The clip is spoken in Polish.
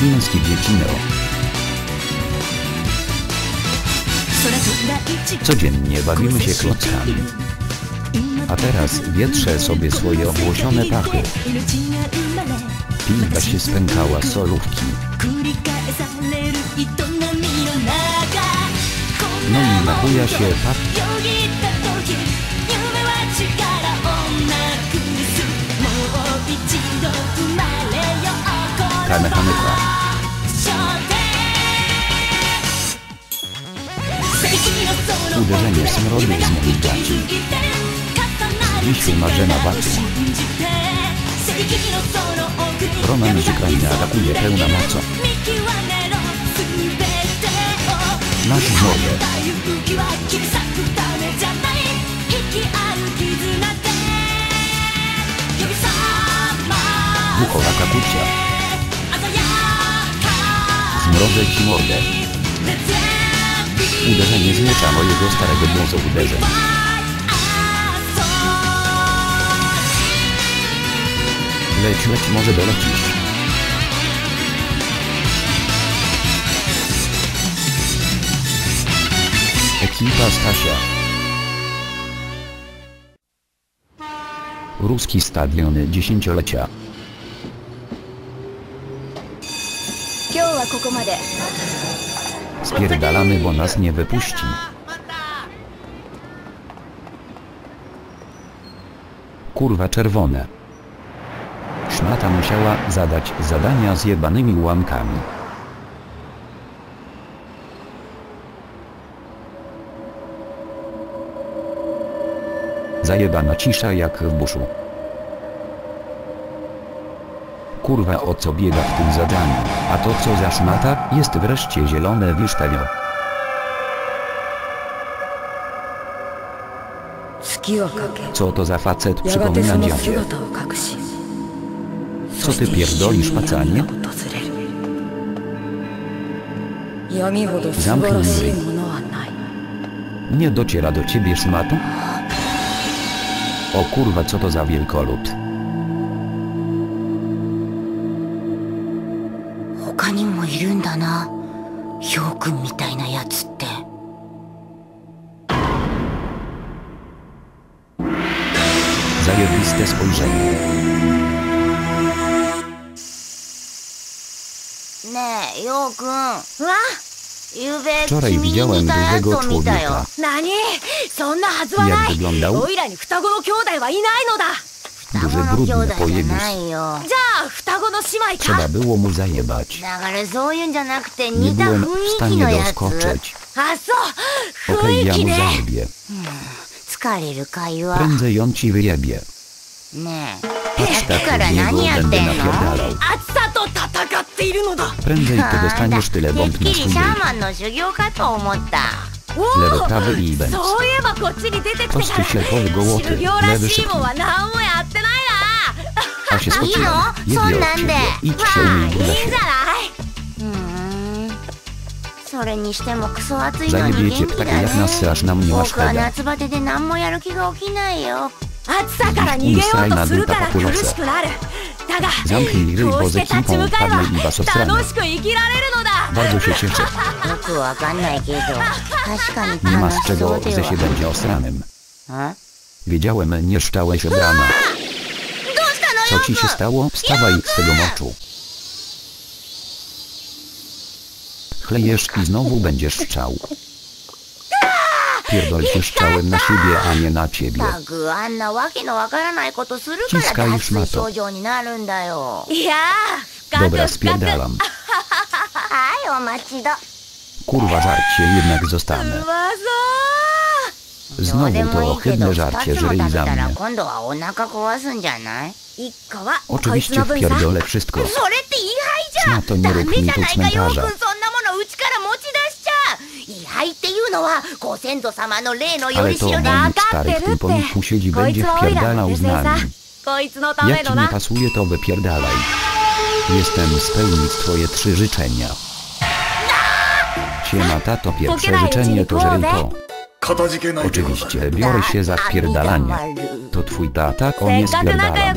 Chińskie Wiecino Codziennie bawimy się klockami. A teraz wietrze sobie swoje obłosione pachy. Piwa się spękała solówki. No i nabuja się papki. Mechanika, mechanika. Uderzenie smrodu z moich gaci. Dziś marzena baczy. Roman z atakuje pełna mocą. Nasz morze. Bukowa Kabucia. Zmrożę ci mordę. Uderzenie z miecza mojego starego błozo uderzeń. Leć, leć, może dolecisz. Ekipa Stasia. Ruski stadion dziesięciolecia. 今日はここまで Spierdalamy, bo nas nie wypuści. Kurwa czerwone. Szmata musiała zadać zadania z jebanymi ułamkami. Zajebana cisza jak w buszu. kurwa o co biega w tym zadaniu, a to co za szmata, jest wreszcie zielone wysztawio. Co to za facet przypomina dziadzie? Co ty pierdolisz pacanie? Zamknij ryj. Nie dociera do ciebie szmatu? O kurwa co to za wielkolud? なヒョウ君みたいなやつって Zajebiste spojrzenie. ねえ、ようくん。わゆうべ、Wczoraj 君に widziałem 似たやつ dużego を見たよ człowieka.。何そんなはずは Jak ない wyglądał? おいらに双子の兄弟はいないのだ Duży 双子の兄 brudny 弟じゃ pojebus. ないよ。じゃあ双子の姉妹 Trzeba か było mu zajebać. だからそういうんじゃなくて Nie 似た byłem 雰 w 囲気 stanie のやつ。 doskoczyć. あそう Okej, 雰囲 ja 気 mu ね zajebię. 疲れるかいわ。 Prędzej on ci wyjebie. ねえ。 Patrz だ tak から z niego 何やっ będę てんの napierdalał. 暑さと戦っているのだ Prędzej ty dostaniesz tyle てっ bomb き na り swój シャー ryj. マンの修行かと思った。お Lewy, お prawy i bęc. そういえばこっちに出てきてから Prosty ślepowy gołoty. 修行ら Lewy し いい A się skoczyłem. no, Jebie co od nam ciebie. de? Idź się umyj ないいんじ.ゃないうーん。それにしてもクソ暑いのに元気だね僕は.夏バテで何もやる気が起きないよ。暑さから逃げようとするから苦しくなるだがこうして立ち向かえば.楽しく生きられるのだ.よくわかんないけど、確かに楽しそうでは。będzie osranym. ん Co ci się stało? Wstawaj z tego moczu. Chlejesz i znowu będziesz szczał. Pierdol się szczałem na siebie, a nie na ciebie. Ciskaj szmato. Dobra, spierdalam. Kurwa, żarcie, jednak zostanę. うまそう Znowu でも to いいけど、 ohydne 二 żarcie, つも że 食 ryj べ za たら mnie. 今度はお腹壊すんじゃない一個はこいつ Oczywiście の分さ wpierdolę wszystko. それって違反じゃん Na to nie ダ rób メ mi じゃ tu ないかよくん cmentarza. そんなものうちから持ち出しちゃ違反っていうのはご先祖様の霊のよ Ale りし to ろで wujek stary w tym pomniku siedzi, こい będzie つはオイラの wpierdalał 優 z 勢さ nami. こいつのため Jak の ci nie な pasuje, to wypierdalaj. Jestem spełnić twoje trzy życzenia. Siema tato, pierwsze Pokieraj życzenie to ci żryj głowę. to. Oczywiście biorę się za spierdalanie. To twój tata, on jest spierdala.